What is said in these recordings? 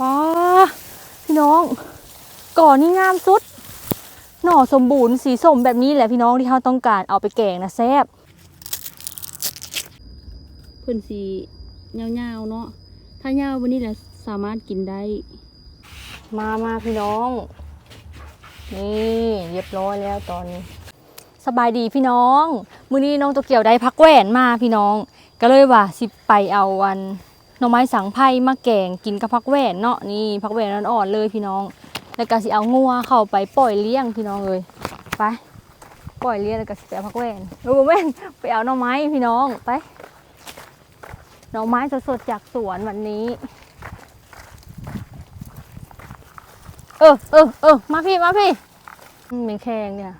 ว้าพี่น้อง ก่อนี่งามสุด หน่อสมบูรณ์สีส้มแบบนี้แหละพี่น้องที่เขาต้องการเอาไปแกงนะแซ่บเพิ่นสียาวๆเนาะถ้ายาววันนี้แหละสามารถกินได้ มามาพี่น้อง นี่เรียบร้อยแล้วตอนนี้สบายดีพี่น้อง มื้อนี้น้องตัวเกี่ยวได้พักแหวนมาพี่น้อง ก็เลยว่าสิไปเอาวัน หน่อไม้สังไพ่มาแกงกินกับพักแหวนเนาะนี่พักแหวนอ่อนๆเลยพี่น้อง แล้วก็สิเอางัวเข้าไปปล่อยเลี้ยงพี่น้องเลยไปปล่อยเลี้ยงแล้วก็สิไปเอาพักแหวนเออแม่นไปเอาหน่อไม้พี่น้องไปหน่อไม้สดๆจากสวนวันนี้ เออเออเออมาพี่มาพี่อืมเป็นแขงเนี่ย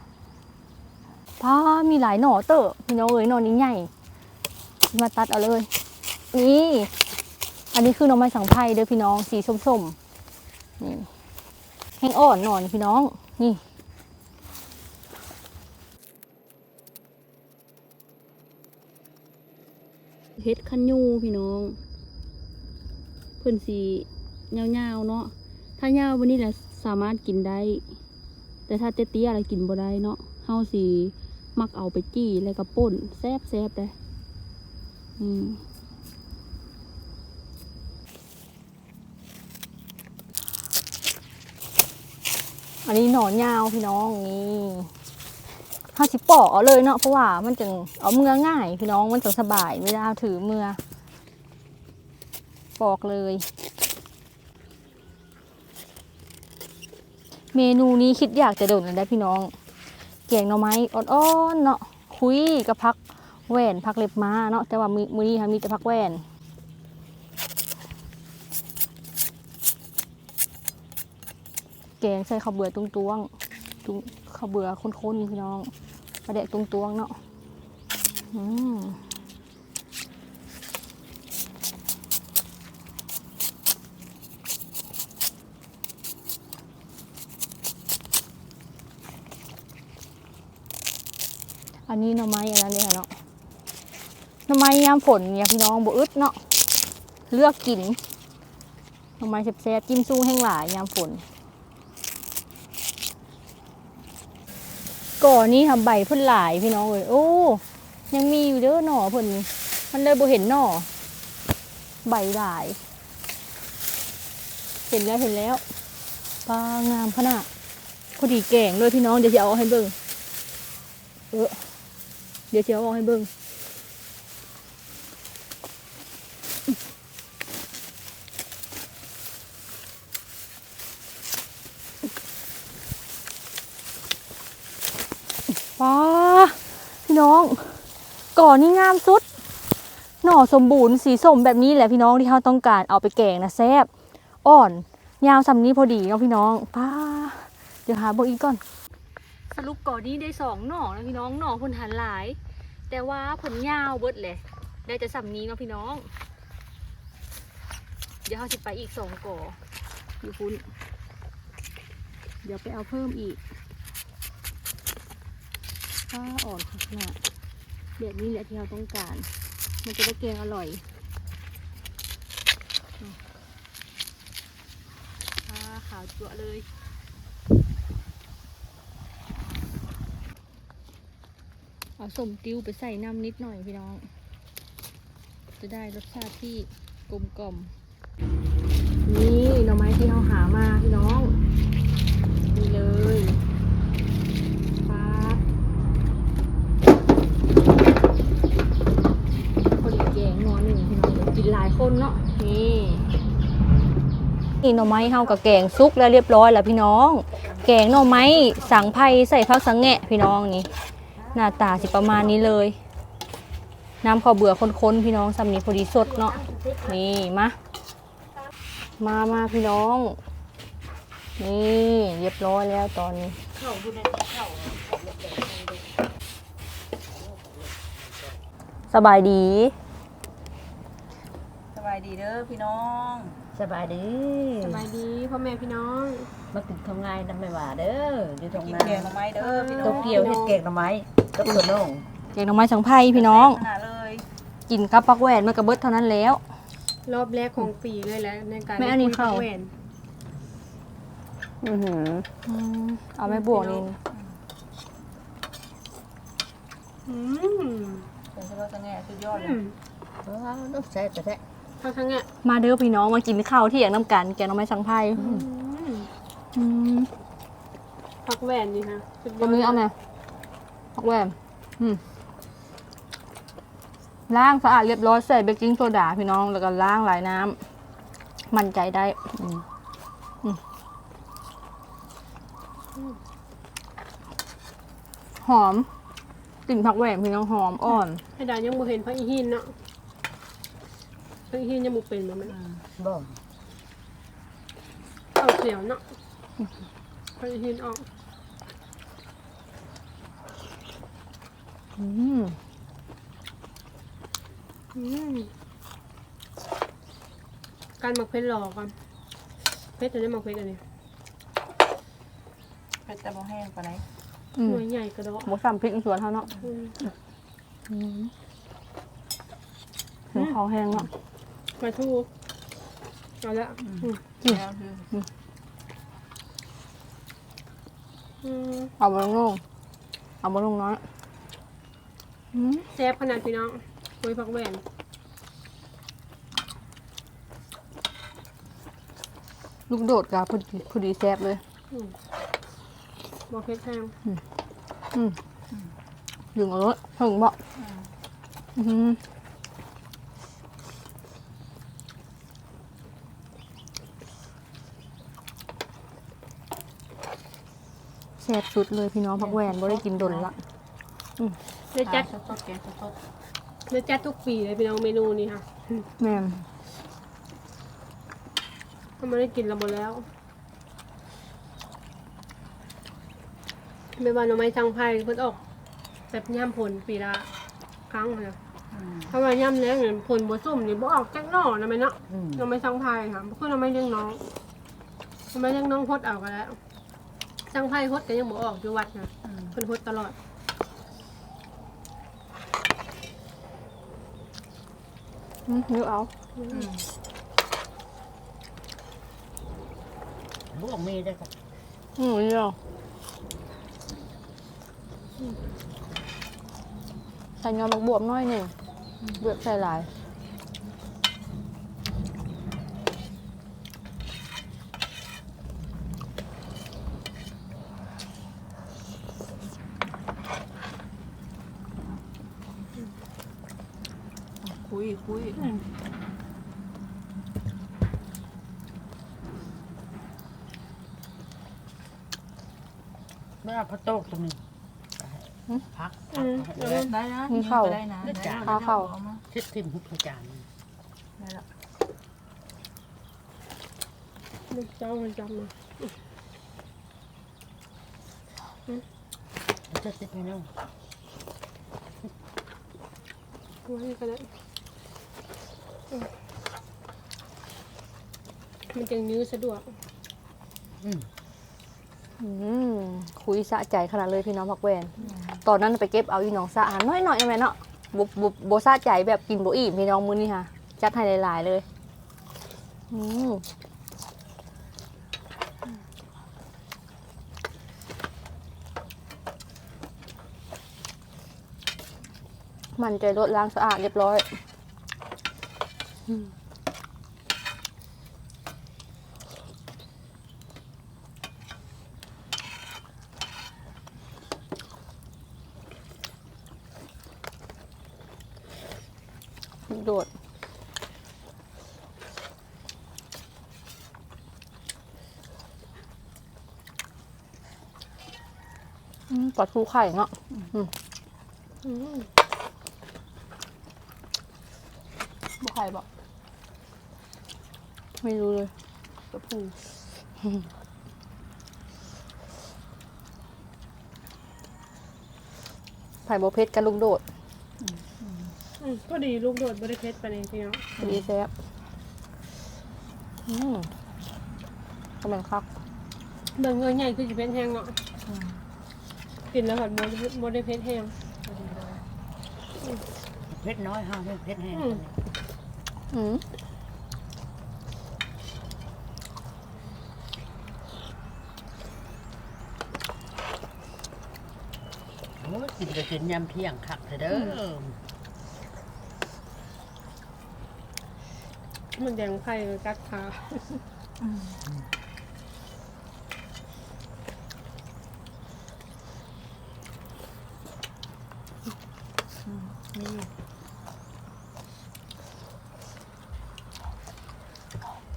ป้ามีหลายหน่อเตอะพี่น้องเอ้ยหน่อนี้ใหญ่มาตัดเอาเลย นี่ อันนี้คือหน่อไม้สังไพรเด้อพี่น้องสีส้มๆนี่แห้งอ่อนหน่อนพี่น้องนี่เฮ็ดคันยูพี่น้องเพิ่นสียาวๆเนาะถ้ายาวันนี้แหละสามารถกินได้ แต่ถ้าเตี้ยอะไรกินบ่ได้เนาะเฮาสีมักเอาไปจี้แล้วก็ป่นแซ่บๆเลยอืม อันนี้หนอนยาวพี่น้องนี่ห้าสิบปอกเอาเลยเนาะเพราะว่ามันจึงเอาเมือง่าย พี่น้องมันจะสบายไม่ได้เอาถือเมือปอกเลย เมนูนี้คิดอยากจะโดดเลยได้พี่น้องแกงหน่อไม้อ่อนๆเนาะคุยกับพักแหวนพักเล็บม้าเนาะแต่ว่ามือมือนี้ค่ะมีแต่พักแหวน แกงใส่ข้าวเบื่อตุงตวงตุงข้าวเบื่อข้นๆพี่น้องปลาแดกตุงตวงเนาะอืมอันนี้หน่อไม้อันนั้นเลยค่ะเนาะหน่อไม้ยามฝนเนี่ยพี่น้องบ่อึดเนาะเลือกกินหน่อไม้แซ่บๆจิ้มสู้แห้งหลายยามฝน ก่อนนี้ทำใบเพิ่นหลายพี่น้องเลยโอ้ยังมีอยู่เด้อหน่อเพิ่นนี่มันเลยบ่เห็นหน่อใบหลาย เห็นแล้วเห็นแล้วปลางามขนาดพอดีแกงเลยพี่น้องเดี๋ยวจะเอาให้เบิ่งเออเดี๋ยวจะเอาให้เบิ่งป้าพี่น้อง ก่อ นนี่งามสุด หน่อสมบูรณ์สีส้มแบบนี้แหละพี่น้องที่เขาต้องการเอาไปแกงนะแซ่บอ่อน ยาวสำนี้พอดีเนาะพี่น้องป้าเดี๋ยวหาเบอร์อีกก่อน สรุปก่อนนี้ได้สองหน่อนะพี่น้องหน่อผลหันหลาย แต่ว่าผลยาวเบิดเลยได้แต่สำนี้เนาะพี่น้อง เดี๋ยวเขาจะไปอีกสองก่ออยู่คุณเดี๋ยวไปเอาเพิ่มอีกป้าอ่อนขนาด แบบนี้แหละที่เราต้องการ มันจะได้แกงอร่อยป้าขาวจั่วเลยเอาสมติ้วไปใส่น้ำนิดหน่อยพี่น้อง จะได้รสชาติที่กลมกล่อม นี่หน่อไม้ที่เราหามาพี่น้องนี่เลยป๊าบพอดีแกงหนอหนึ่งพี่น้องเดี๋ยวกิน หลายคนเนาะนี่นี่หน่อไม้เฮากับแกงซุกแล้วเรียบร้อยแล้วพี่น้อง แกงหน่อไม้สังไพรใส่ผักสังแงะพี่น้องนี่หน้าตาสิประมาณนี้เลย น้ำข้าวเบื่อค้นๆพี่น้องสำนี้พอดีสดเนาะนี่มามามาพี่น้อง นี่เรียบร้อยแล้วตอนนี้สบายดีายดีเด้อพี่น้องสบายดีสบายดีพ่อแม่พี่น้อง มาถึงทำงานนำไม่ว่าเด้ออยู่ตรงกินนั้นแกงหน่อไม้เด้อพี่น้ตองกเกี่ยวเฮ็ดแกงหน่อไม้ตกตัวน้องแกงหน่อไม้สังไพรพี่น้อง ขนาดเลยกินกับปักแหวนมันกระเบิดเท่านั้นแล้ว รอบแรกของปีเลยแหละในการแม่อันนี้เข้าคุยกับแหวนอือหืออืมเอาไม่บวกนี่อืม เป็นเฉพาะสังแง่สุดยอดเลอืยมว้าวต้องใส่แต่แท้เข้าทั้งอะมาเด้อพี่น้องมากินข้าวเที่ยงน้ำกันแกงหน้องไม้สังไพ่อืมอืมพักแหวนนี่ฮะสุดยตรอดงนี้เอาไหมพักแหวมอืมล้างสะอาดเรียบร้อยใส่เบกกิ้งโซดาพี่น้องแล้วก็ล้างหลายน้ำมั่นใจได้อืมอืมหอมกลิ่นผักแหวมพี่น้องหอมอ่อน ให้ดายังบ่เห็นพระอีหินเนาะ พระอีหินยังบ่เป็นบ่แม่นบ่เอาเสียวเนาะพระอีหินออกอืมอืมการหมักเพชรหลอกกันเพชรจะได้หมักเพชรอันนี้เป็นแต่บ่แห้งปานไหนอืมหน่วยใหญ่กระดอกหมูสัมพริกสวนเขาเนาะอืม อืมหมูเขาแห้งเนาะ มาทูเอาละอืมแล้วคืออืมเอามาลงลงเอามาลงน้อยอืมแซ่บขนาดพี่น้องคุยผักแหวนลูกโดดกับพอดีพอดีแซ่บเลย อืมบอกเพชรแห้งอืมดึงเอารถถึงบ่อืม แซ่บสุดเลยพี่น้องพักแหวนบ่ได้กินดนละเนื้อจัดสดๆแกงสดเนื้อจัดทุกปีเลยพี่น้องเมนูนี้ค่ะแม่นถ้าไม่ได้กินเราหมดแล้ว ไม่ว่าหน่อไม้ทางไผ่เพิ่นออกแบบย่ำผลปีละครั้งนะเพราะว่าย่ำแล้วเนี่ยผลบัวส้มนี่บ่ออกจักหน่อนะแม่เนาะอืมหน่อไม้ทางไผ่ค่ะบ่คือหน่อไม้เลี้ยงน้องหน่อไม้เลี้ยงน้องพดเอาก็แล้ว ทางไผ่พดก็ยังบ่ออกอยู่วัดนะเพิ่นพดตลอด อืมนึกเอาบวกมีได้ครับอืมนี่เหรอใส่ยอบักบวบน้อยหนึ่งเบือกใส่หลาย ๆ คุยคุยเมื่อพระโต๊ะตรงนี้พักอืมพักเอเลอยได้นะมีเข้าได้นะได้จ้ะได้เข้าอมาชิดทิมหุบจานได้ละเจ้ามันจำมาจะติดไปน้อง ไว้ก็ได้อื มมันจังยื้อสะดวกอืมอืมคุยสะใจขนาดเลยพี่น้องผักแหวนตอนนั้นไปเก็บเอาอีน้องสะอาดน้อยๆอยแม่เนาะบุบโบสะใจแบบกินโบอิ่มพี่น้องมื้อนี้ค่ะ จัดให้หลายๆเลยอืมมันใจรถล้างสะอาดเรียบร้อยอืม โดดอืมปลาทูไข่เนาะอืม อืม บ่ไข่บอกไม่รู้เลยกระพูไผ่บเพชรกับลุงโดดอืมก็ดีลูกโดดบริเพชรไปเลยพี่น้องพอดีแซ่บอืมก็เป็นคักเบิ่งเงินใหญ่คือจะเป็นแห้งเนาะกินแล้วผัดบริเพชรแห้ง เพชรน้อยห้าเพชรแห้งอืม โอ้ยกินกระกินยำเพียงคักเถเด้อมันแดงไพ่กัดขา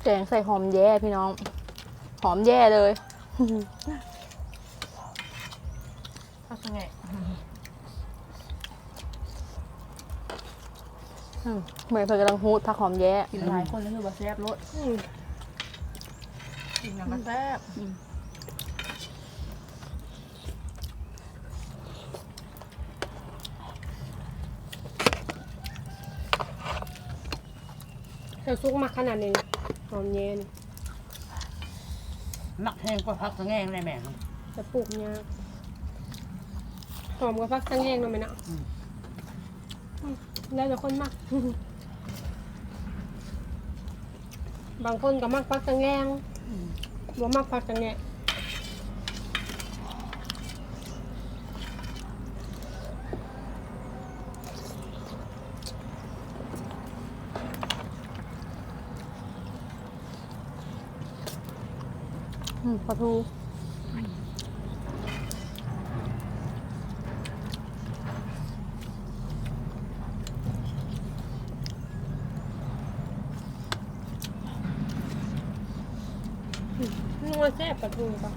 แกงใส่หอมแย่พี่น้อง หอมแย่เลยข้าวสงแงะอืมเหมือนเพื่อนกำลังฮูดผักหอมแย่กินหลายคนแล้วคือบ่แซ่บรสอืมกินน้ำก็แซ่บแต่ซุกมาขนาดนี้ หอมเย็นมักแห้งก็พักสะแงงได้แม่ครับจะปลูกยากหอมกับฟักตั้งแยงเนาะไหมเนาะอืมอืมแล้วแต่คนมัก บางคนก็มักฟักตั้งแยงบ่มักฟักตั้งแยง ปลาทูนัวแซ่บปลาทูปะ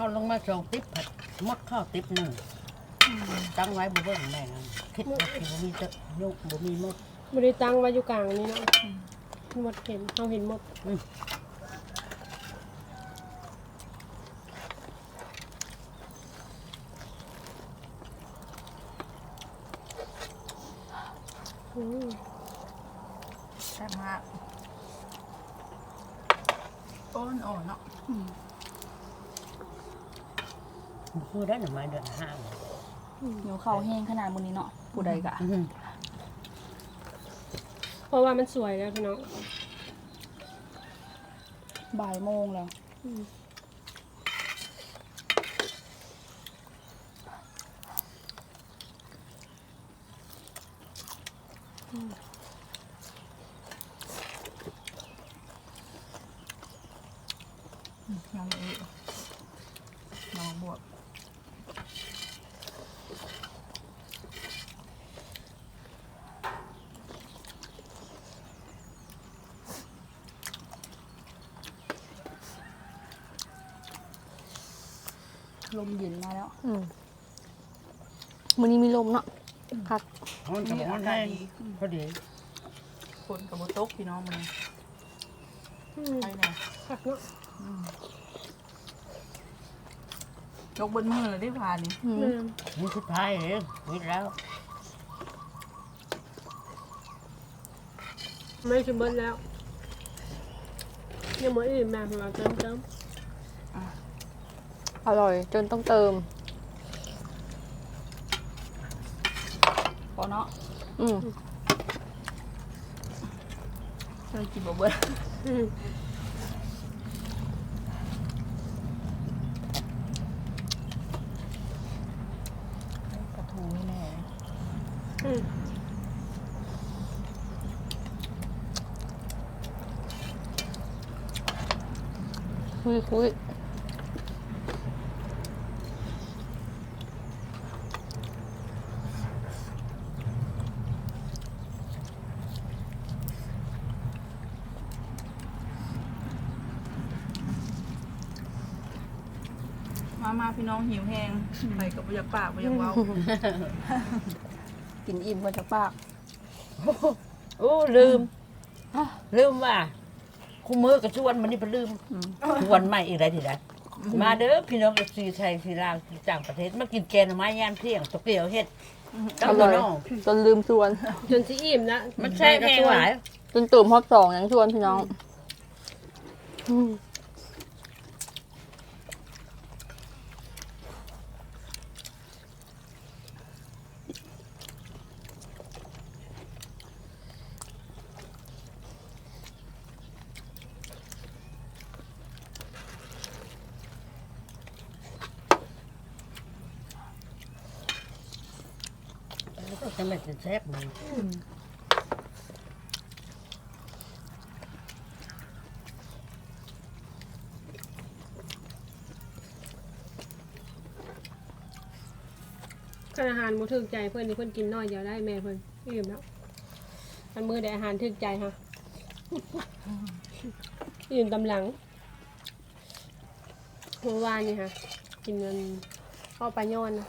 เข้าลงมา สองติ๊บผัดมดข้าวติ๊บหนึ่งตั้งไว้บ่เบิ่งแม่ครับคิดว่าสิบ่มีจะยกบ่มีมดบริตังไว้อยู่กลางนี้เนาะหมดเห็นเราเห็นหมด อืม อืม แซ่บมากต้นอ่อนเนาะ คือได้หน่อไม้เดือนห้าเหนียวข้าวแห้งขนาดมื้อนี้เนาะผู้ใดกะอื้อหือเพราะว่ามันสวยแล้วพี่น้องบ่ายโมงแล้วอืม น้ำอีกน้องบวก ลมเย็นมาแล้วอืมมื้อนี้มีลมเนาะคักฮ้อนกับนี่ฮ้ออานกาแห้ศงดีพอดีคนกับโบตกพี่น้องมันอืมไปเนี่ยผักเนาะยกบนมือเลยได้พานี่อืมอืมนี่สุดท้ายเองวิทย์แล้ว ไม่ชิมเบิร์แล้ว ยังไม่อิ่มแม่ของเราเติมเติม อร่อยจนต้องเติม พอเนาะอืมเคยกินบ่เบิ้ลอืมปลาทูนี่แน่อืมคุยคุย พี่น้องหิวแห้งไปกับบ่อยากปากบ่อยากเว้ากินอิ่มมาจากปากโอ้ลืม ลืมว่าคู่มือกับชวนมันนี่เป็นลืมชวนใหม่อีกแล้วทีใดมาเด้อพี่น้องเอฟซีไทยซีลาวที่ต่างประเทศมากินแกงหน่อไม้ยามเที่ยงตกเกี่ยวเฮ็ดตั้งอแต่ร่อยน้องจนลืมชวน จนสิอิ่มแล้วมันแช่แห้งหลายจนตื่มฮอบสองยังชวนพี่น้อง จะไม่จะแซ่บมันคันอาหารบ่ถูกใจเพิ่นนี่เพิ่นกินน้อยเดียวได้แม่เพิ่นอิ่มแล้วอันมื้อใดอาหารถูกใจฮะอิ่มตำหลังเมื่อวานนี่ค่ะ กินเงินข้าวปลาย้อนนะ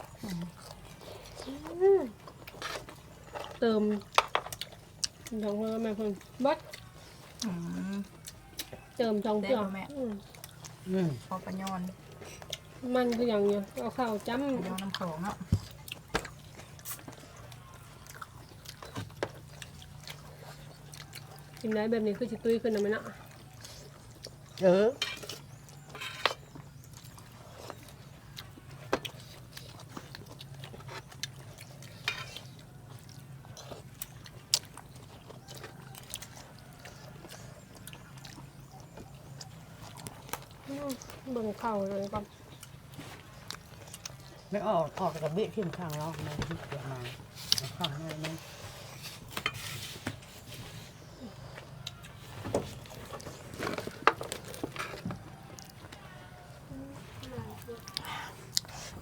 เติมจองเพิ่มแม่เพิ่นบัดอืมเติมจองเกลือได้บ่แม่อืมอืมพอปัญญอนมันคืออย่างเนี้ยเอาข้าวจ้ปัญญอนน้ำโขงเนาะำกินได้แบบนี้คือจิตุ้ยขึ้นนะมันเนาะเออ เบิ่งข้าวเลยก่อนไม่ออกออกกับเบี้ยที่ข้างเราไม่ที่เกิดมาเอาข้างให้มัน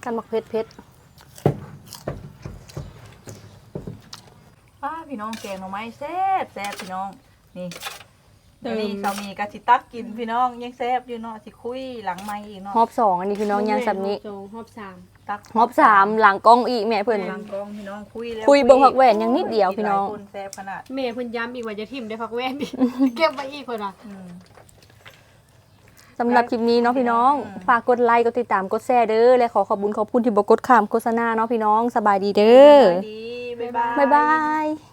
กันมักเผ็ดเผ็ดป้าพี่น้องแกงหน่อไม้แซ่บแซ่บพี่น้อง นี่ เดี๋ยวนี้สามีกะสิตักกินพี่น้องยังแซ่บอยู่เนาะสิคุยหลังไม้อีกเนาะฮอบสองอันนี้พี่น้องย่างสับนี้ฮอบสองฮอบสามตักฮอบสามหลังกล้องอีกแม่เพิ่นหลังกองพี่น้องคุยแล้วคุยเบิ่งผักแหวนยังนิดเดียวพี่น้องหลาคนแซ่บขนาดแม่เพิ่นย้ำอีกว่าจะทิมได้พักแว่นดิเก็บไว้อีกคนอะอืมสำหรับคลิปนี้เนาะพี่น้องอืมฝากกดไลค์กดติดตามกดแชร์เด้อและขอขอบคุณขอบคุณที่บ่กดข้ามโฆษณาเนาะพี่น้องสบายดีเด้อดีบ๊ายบายบ๊ายบาย